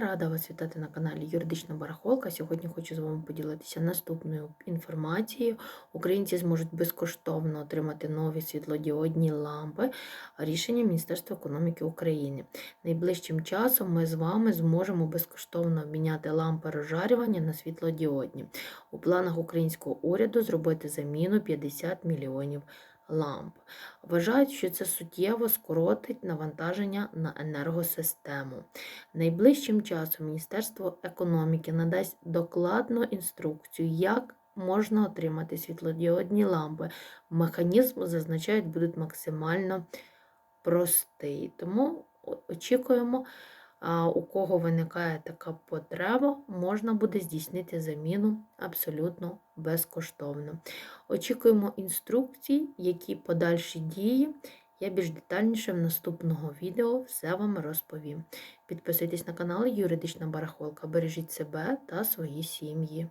Рада вас вітати на каналі Юридична Барахолка. Сьогодні хочу з вами поділитися наступною інформацією. Українці зможуть безкоштовно отримати нові світлодіодні лампи. Рішення Міністерства економіки України. Найближчим часом ми з вами зможемо безкоштовно обміняти лампи розжарювання на світлодіодні. У планах українського уряду зробити заміну 50 мільйонів ламп. Вважають, що це суттєво скоротить навантаження на енергосистему. Найближчим часом Міністерство економіки надасть докладну інструкцію, як можна отримати світлодіодні лампи. Механізм, зазначають, буде максимально простий. Тому очікуємо, у кого виникає така потреба, можна буде здійснити заміну абсолютно безкоштовно. Очікуємо інструкцій, які подальші дії. Я більш детальніше в наступного відео все вам розповім. Підписуйтесь на канал Юридична Барахолка. Бережіть себе та свої сім'ї.